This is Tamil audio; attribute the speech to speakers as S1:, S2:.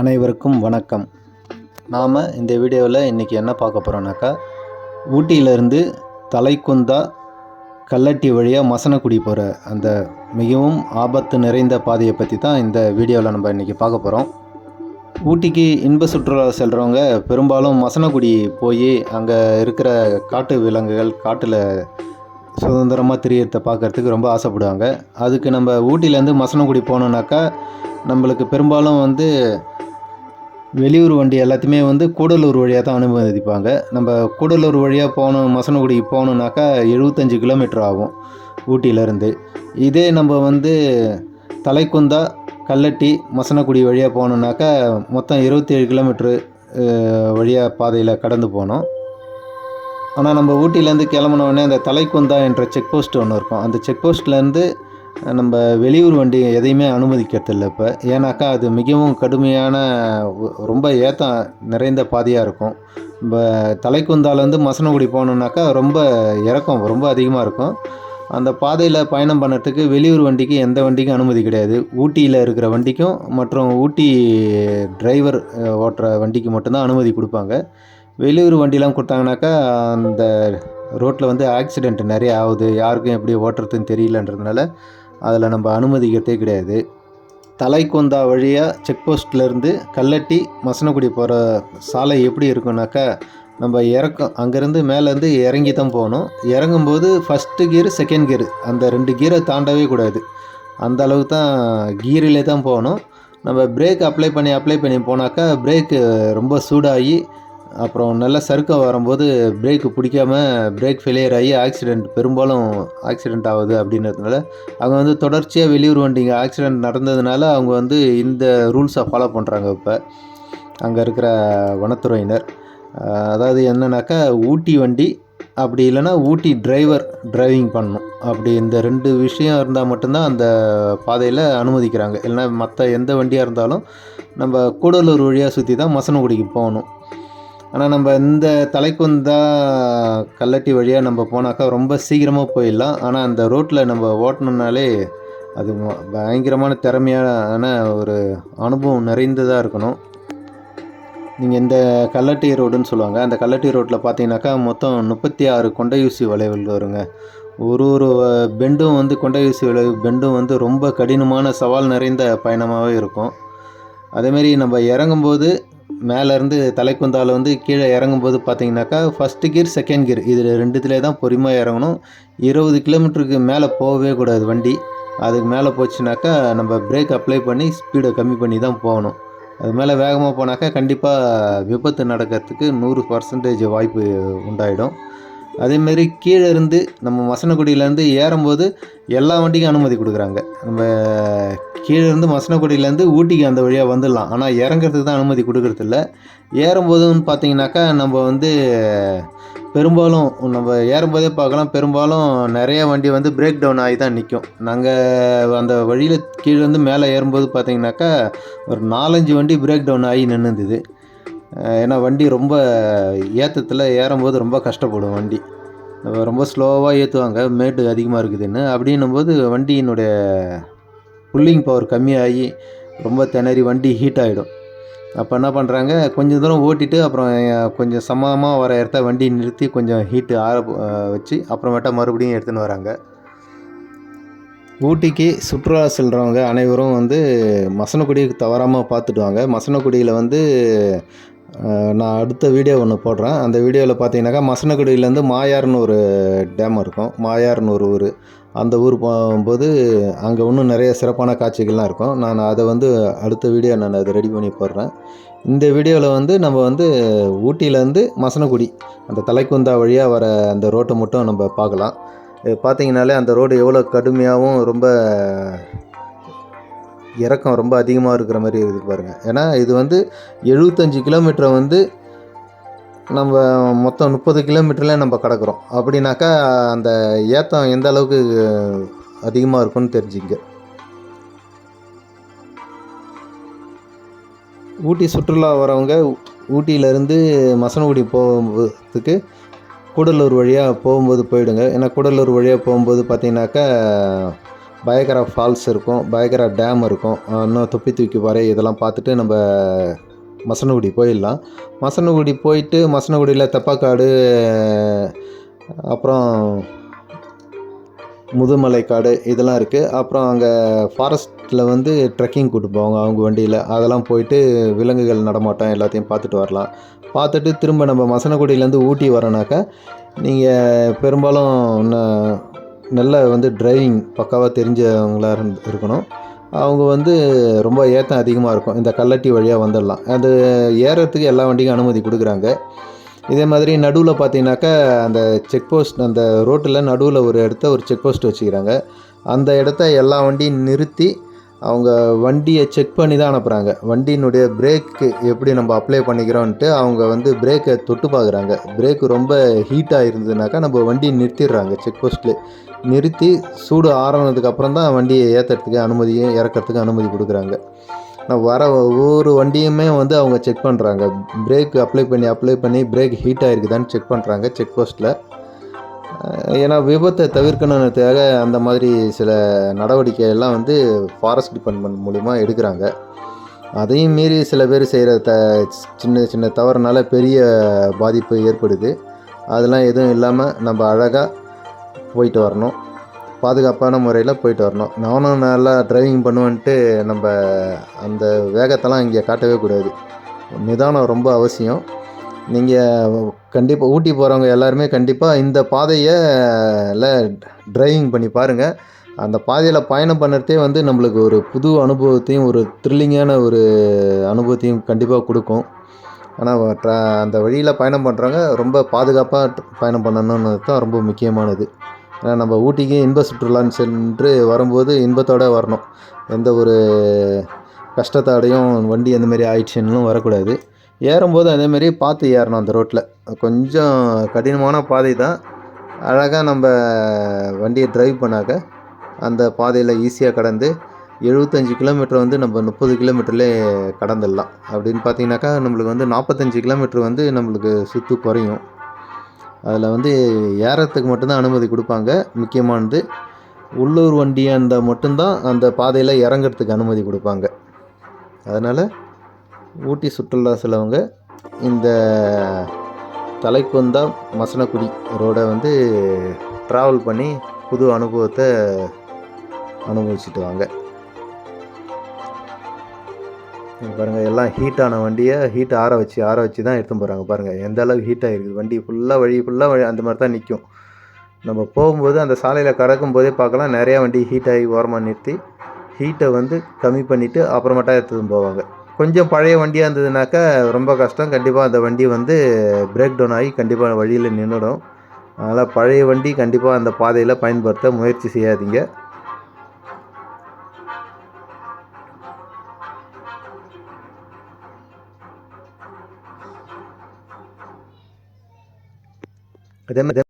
S1: அனைவருக்கும் வணக்கம். நாம் இந்த வீடியோவில் இன்றைக்கி என்ன பார்க்க போகிறோம்னாக்கா ஊட்டியிலேருந்து தலைக்குந்தா கல்லட்டி வழியாக மசனக்குடி போகிற அந்த மிகவும் ஆபத்து நிறைந்த பாதையை பற்றி தான் இந்த வீடியோவில் நம்ம இன்றைக்கி பார்க்க போகிறோம் ஊட்டிக்கு இன்ப சுற்றுலா செல்கிறவங்க பெரும்பாலும் மசனக்குடி போய் அங்கே இருக்கிற காட்டு விலங்குகள் காட்டில் சுதந்திரமாக திரியறத பார்க்கறதுக்கு ரொம்ப ஆசைப்படுவாங்க. அதுக்கு நம்ம ஊட்டியிலேருந்து மசனக்குடி போனோம்னாக்கா நம்மளுக்கு பெரும்பாலும் வந்து வெளியூர் வண்டி எல்லாத்தையுமே வந்து கூடலூர் வழியாக தான் அனுமதிப்பாங்க. நம்ம கூடலூர் வழியாக போகணும் மசனகுடிக்கு போகணுன்னாக்கா எழுபத்தஞ்சு கிலோமீட்டர் ஆகும் ஊட்டியிலேருந்து. இதே நம்ம வந்து தலைக்குந்தா கல்லட்டி மசனக்குடி வழியாக போகணுன்னாக்கா மொத்தம் இருபத்தேழு கிலோமீட்ரு வழியாக பாதையில் கடந்து போனோம் ஆனால் நம்ம ஊட்டியிலேருந்து கிளம்புன உடனே அந்த தலைக்குந்தா என்ற செக் போஸ்ட் ஒன்று இருக்கும். அந்த செக் போஸ்ட்லேருந்து நம்ம வெளியூர் வண்டி எதையுமே அனுமதிக்கிறதில்ல இப்போ. ஏன்னாக்கா அது மிகவும் கடுமையான ரொம்ப ஏத்தம் நிறைந்த பாதையாக இருக்கும். நம்ம தலைக்குந்தாலேருந்து மசனகுடி போகணுன்னாக்கா ரொம்ப இறக்கம் ரொம்ப அதிகமாக இருக்கும். அந்த பாதையில் பயணம் பண்ணுறதுக்கு வெளியூர் வண்டிக்கு எந்த வண்டிக்கும் அனுமதி கிடையாது. ஊட்டியில் இருக்கிற வண்டிக்கும் மற்றும் ஊட்டி டிரைவர் ஓட்டுற வண்டிக்கு மட்டும்தான் அனுமதி கொடுப்பாங்க. வெளியூர் வண்டிலாம் கொடுத்தாங்கனாக்கா அந்த ரோட்டில் வந்து ஆக்சிடெண்ட் நிறைய ஆகுது. யாருக்கும் எப்படி ஓட்டுறதுன்னு தெரியலன்றதுனால அதில் நம்ம அனுமதிக்கிறதே கிடையாது. தலைக்குந்தா வழியாக செக் போஸ்ட்லேருந்து கல்லட்டி மசனக்குடி போகிற சாலை எப்படி இருக்கும்னாக்கா நம்ம இறக்கம் அங்கேருந்து மேலேருந்து இறங்கி தான் போகணும். இறங்கும்போது ஃபஸ்ட்டு கீரு செகண்ட் கீரு அந்த ரெண்டு கீரை தாண்டவே கூடாது. அந்த அளவுக்கு தான் கீரிலே தான் போகணும். நம்ம பிரேக் அப்ளை பண்ணி அப்ளை பண்ணி போனாக்கா பிரேக்கு ரொம்ப சூடாகி அப்புறம் நல்ல சறுக்க வரும்போது பிரேக்கு பிடிக்காம பிரேக் ஃபெயிலியர் ஆகி ஆக்சிடெண்ட் பெரும்பாலும் ஆக்சிடெண்ட் ஆகுது அப்படின்றதுனால அவங்க வந்து தொடர்ச்சியாக வெளியூர் வண்டிங்க ஆக்சிடெண்ட் நடந்ததுனால அவங்க வந்து இந்த ரூல்ஸை ஃபாலோ பண்ணுறாங்க இப்போ. அங்கே இருக்கிற வனத்துறையினர். அதாவது என்னன்னாக்கா ஊட்டி வண்டி அப்படி இல்லைன்னா ஊட்டி டிரைவர் டிரைவிங் பண்ணணும். அப்படி இந்த ரெண்டு விஷயம் இருந்தால் மட்டும்தான் அந்த பாதையில் அனுமதிக்கிறாங்க. இல்லைனா மற்ற எந்த வண்டியாக இருந்தாலும் நம்ம கூடலூர் வழியாக சுற்றி தான் மசனகுடிக்கு போகணும். ஆனால் நம்ம இந்த தலைக்குந்தா கல்லட்டி வழியாக நம்ம போனாக்கா ரொம்ப சீக்கிரமாக போயிடலாம். ஆனால் அந்த ரோட்டில் நம்ம ஓட்டணுன்னாலே அது பயங்கரமான திறமையான ஒரு அனுபவம் நிறைந்ததாக இருக்கணும். நீங்கள் இந்த கல்லட்டி ரோடுன்னு சொல்லுவாங்க. அந்த கல்லட்டி ரோட்டில் பார்த்தீங்கன்னாக்கா மொத்தம் முப்பத்தி ஆறு கொண்டையூசி வளைவுகள் வருங்க. ஒரு ஒரு பெண்டும் வந்து கொண்டையூசி வளைவு பெண்டும் வந்து ரொம்ப கடினமான சவால் நிறைந்த பயணமாகவே இருக்கும். அதேமாரி நம்ம இறங்கும்போது மேலேருந்து தலைக்குந்தால் வந்து கீழே இறங்கும்போது பார்த்தீங்கன்னாக்கா ஃபஸ்ட்டு கியர் செகண்ட் கியர் இது ரெண்டுத்துலேயே தான் பொறுமையாக இறங்கணும். இருபது கிலோமீட்டருக்கு மேலே போகவே கூடாது வண்டி. அதுக்கு மேலே போச்சுனாக்கா நம்ம பிரேக் அப்ளை பண்ணி ஸ்பீடை கம்மி பண்ணி தான் போகணும். அது மேலே வேகமாக போனாக்கா கண்டிப்பாக விபத்து நடக்கிறதுக்கு நூறு பர்சன்டேஜ் வாய்ப்பு உண்டாயிடும். அதேமாரி கீழே இருந்து நம்ம மசனக்குடியிலேருந்து ஏறும்போது எல்லா வண்டிக்கும் அனுமதி கொடுக்குறாங்க. நம்ம கீழே இருந்து மசனக்குடியிலேருந்து ஊட்டிக்கு அந்த வழியாக வந்துடலாம். ஆனால் இறங்குறதுக்கு தான் அனுமதி கொடுக்கறதில்ல. ஏறும்போதுன்னு பார்த்தீங்கன்னாக்கா நம்ம வந்து பெரும்பாலும் நம்ம ஏறும்போதே பார்க்கலாம். பெரும்பாலும் நிறைய வண்டி வந்து பிரேக் டவுன் ஆகி தான் நிற்கும் நாங்கள் அந்த வழியில் கீழே இருந்து மேலே ஏறும்போது பார்த்தீங்கன்னாக்கா ஒரு நாலஞ்சு வண்டி பிரேக் டவுன் ஆகி நின்றுந்தது ஏன்னா வண்டி ரொம்ப ஏற்றத்தில் ஏறும்போது ரொம்ப கஷ்டப்படும் வண்டி. ரொம்ப ஸ்லோவாக ஏற்றுவாங்க மேட்டு அதிகமாக இருக்குதுன்னு. அப்படின்னும்போது வண்டியினுடைய புல்லிங் பவர் கம்மியாகி ரொம்ப திணறி வண்டி ஹீட் ஆகிடும் அப்போ என்ன பண்ணுறாங்க கொஞ்சம் தூரம் ஓட்டிட்டு அப்புறம் கொஞ்சம் சமமாக வர இடத்த வண்டி நிறுத்தி கொஞ்சம் ஹீட்டு ஆற வச்சு அப்புறமேட்டா மறுபடியும் எடுத்துன்னு வராங்க. ஊட்டிக்கு சுற்றுலா செல்கிறவங்க அனைவரும் வந்து மசனக்குடிக்கு தவறாமல் பார்த்துட்டு வாங்க. மசனக்குடியில் வந்து நான் அடுத்த வீடியோ ஒன்று போடுறேன். அந்த வீடியோவில் பார்த்தீங்கன்னாக்கா மசனக்குடியிலேருந்து மாயார்னு ஒரு டேம் இருக்கும். மாயார்னு ஒரு ஊர். அந்த ஊர் போகும்போது அங்கே இன்னும் நிறைய சிறப்பான காட்சிகள்லாம் இருக்கும். நான் அதை வந்து அடுத்த வீடியோ நான் அதை ரெடி பண்ணி போடுறேன். இந்த வீடியோவில் வந்து நம்ம வந்து ஊட்டியிலேருந்து மசனக்குடி அந்த தலைக்குந்தா வழியாக வர அந்த ரோட்டை மட்டும் நம்ம பார்க்கலாம். பார்த்தீங்கனாலே அந்த ரோடு எவ்வளோ கடுமையாகவும் ரொம்ப இறக்கம் ரொம்ப அதிகமாக இருக்கிற மாதிரி இருக்குது பாருங்கள் ஏன்னா இது வந்து எழுபத்தஞ்சி கிலோமீட்டரை வந்து நம்ம மொத்தம் முப்பது கிலோமீட்டரில் நம்ம கடக்கிறோம். அப்படின்னாக்கா அந்த ஏத்தம் எந்த அளவுக்கு அதிகமாக இருக்கும்னு தெரிஞ்சுங்க. ஊட்டி சுற்றுலா வரவங்க ஊட்டியிலேருந்து மசனகுடி போகிறதுக்கு கூடலூர் வழியாக போகும்போது போயிடுங்க. ஏன்னா கூடலூர் வழியாக போகும்போது பார்த்தீங்கன்னாக்கா பயகரா ஃபால்ஸ் இருக்கும் பயகரா டேம் இருக்கும். இன்னும் தொப்பி தூக்கி பாறை இதெல்லாம் பார்த்துட்டு நம்ம மசனகுடி போயிடலாம். மசனகுடி போயிட்டு மசனகுடியில் தெப்பாக்காடு அப்புறம் முதுமலை காடு இதெல்லாம் இருக்குது அப்புறம் அங்கே ஃபாரஸ்ட்டில் வந்து ட்ரெக்கிங் கூட்டு போவாங்க அவங்க வண்டியில். அதெல்லாம் போயிட்டு விலங்குகள் நடமாட்டம் எல்லாத்தையும் பார்த்துட்டு வரலாம். பார்த்துட்டு திரும்ப நம்ம மசனகுடியிலேருந்து ஊட்டி வரோனாக்கா நீங்கள் பெரும்பாலும் இன்னும் நல்ல வந்து டிரைவிங் பக்காவாக தெரிஞ்சவங்களாக இருந்து இருக்கணும். அவங்க வந்து ரொம்ப ஏற்றம் அதிகமாக இருக்கும். இந்த கல்லட்டி வழியாக வந்துடலாம் அது ஏறுறதுக்கு எல்லா வண்டிக்கும் அனுமதி கொடுக்குறாங்க. இதே மாதிரி நடுவில் பார்த்தீங்கன்னாக்கா அந்த செக் போஸ்ட் அந்த ரோட்டில் நடுவில் ஒரு இடத்த ஒரு செக் போஸ்ட் வச்சுக்கிறாங்க. அந்த இடத்த எல்லா வண்டியும் நிறுத்தி அவங்க வண்டியை செக் பண்ணி தான் அனுப்புகிறாங்க வண்டியினுடைய பிரேக்கு எப்படி நம்ம அப்ளை பண்ணிக்கிறோன்ட்டு அவங்க வந்து பிரேக்கை தொட்டு பார்க்குறாங்க. பிரேக்கு ரொம்ப ஹீட்டாக இருந்ததுனாக்கா நம்ம வண்டியை நிறுத்திடுறாங்க செக் போஸ்ட்டில் நிறுத்தி சூடு ஆறினதுக்கப்புறம் தான் வண்டியை ஏற்றுறதுக்கு அனுமதியும் இறக்கிறதுக்கு அனுமதி கொடுக்குறாங்க. நான் வர ஒவ்வொரு வண்டியுமே வந்து அவங்க செக் பண்ணுறாங்க பிரேக் அப்ளை பண்ணி அப்ளை பண்ணி பிரேக் ஹீட் ஆகிருக்குதான்னு செக் பண்ணுறாங்க செக் போஸ்ட்டில் ஏன்னா விபத்தை தவிர்க்கணுன்றதுக்காக அந்த மாதிரி சில நடவடிக்கை எல்லாம் வந்து ஃபாரஸ்ட் டிபார்ட்மெண்ட் மூலிமா எடுக்கிறாங்க. அதையும் மீறி சில பேர் செய்கிற த சின்ன சின்ன தவறுனால பெரிய பாதிப்பு ஏற்படுது. அதெல்லாம் எதுவும் இல்லாமல் நம்ம அழகாக போயிட்டு வரணும். பாதுகாப்பான முறையில் போயிட்டு வரணும். நானும் நல்லா டிரைவிங் பண்ணுவேன்ட்டு நம்ம அந்த வேகத்தெல்லாம் இங்கே காட்டவே கூடாது. நிதானம் ரொம்ப அவசியம். நீங்கள் கண்டிப்பாக ஊட்டி போகிறவங்க எல்லாருமே கண்டிப்பாக இந்த பாதையில் ட்ரைவிங் பண்ணி பாருங்கள் அந்த பாதையில் பயணம் பண்ணுறதே வந்து நம்மளுக்கு ஒரு புது அனுபவத்தையும் ஒரு த்ரில்லிங்கான ஒரு அனுபவத்தையும் கண்டிப்பாக கொடுக்கும். ஆனால் ட்ரா அந்த வழியில் பயணம் பண்ணுறவங்க ரொம்ப பாதுகாப்பாக பயணம் பண்ணணும்னு தான் ரொம்ப முக்கியமானது. ஏன்னா நம்ம ஊட்டிக்கு இன்ப சுற்றுலான்னு சென்று வரும்போது இன்பத்தோடு வரணும். எந்த ஒரு கஷ்டத்தோடையும் வண்டி அந்த மாதிரி ஆயிடுச்சுன்னு வரக்கூடாது. ஏறும்போது அதேமாரி பார்த்து ஏறணும் அந்த ரோட்டில் கொஞ்சம் கடினமான பாதை தான். அழகாக நம்ம வண்டியை ட்ரைவ் பண்ணாக்க அந்த பாதையில் ஈஸியாக கடந்து எழுபத்தஞ்சி கிலோமீட்டர் வந்து நம்ம முப்பது கிலோமீட்டர்லேயே கடந்துடலாம். அப்படின்னு பார்த்தீங்கன்னாக்கா நம்மளுக்கு வந்து நாற்பத்தஞ்சு கிலோமீட்டர் வந்து நம்மளுக்கு சுற்று குறையும். அதில் வந்து ஏறத்துக்கு மட்டும்தான் அனுமதி கொடுப்பாங்க. முக்கியமானது உள்ளூர் வண்டியாக இருந்தால் மட்டும்தான் அந்த பாதையில் இறங்குறதுக்கு அனுமதி கொடுப்பாங்க. அதனால் ஊட்டி சுற்றுலா செல்லவங்க இந்த தலைக்குந்தா மசனக்குடி ரோடை வந்து ட்ராவல் பண்ணி புது அனுபவத்தை அனுபவிச்சுட்டு வாங்க. பாருங்கள் எல்லாம் ஹீட்டான வண்டியை ஹீட் ஆற வச்சு ஆற வச்சு தான் எடுத்து போகிறாங்க பாருங்கள் எந்த அளவுக்கு ஹீட்டாக இருக்குது வண்டி ஃபுல்லாக வழி ஃபுல்லாக வழி அந்த மாதிரி தான் நிற்கும் நம்ம போகும்போது அந்த சாலையில் கடக்கும் போதே பார்க்கலாம் நிறையா வண்டி ஹீட் ஆகி ஓரமாக நிறுத்தி ஹீட்டை வந்து கம்மி பண்ணிவிட்டு அப்புறமேட்டா எடுத்துன்னு போவாங்க. கொஞ்சம் பழைய வண்டியாக இருந்ததுனாக்கா ரொம்ப கஷ்டம். கண்டிப்பாக அந்த வண்டி வந்து பிரேக் டவுன் ஆகி கண்டிப்பாக வழியில் நின்றுடும் அதனால் பழைய வண்டி கண்டிப்பாக அந்த பாதையில் பயன்படுத்த முயற்சி செய்யாதீங்க. அதே மாதிரி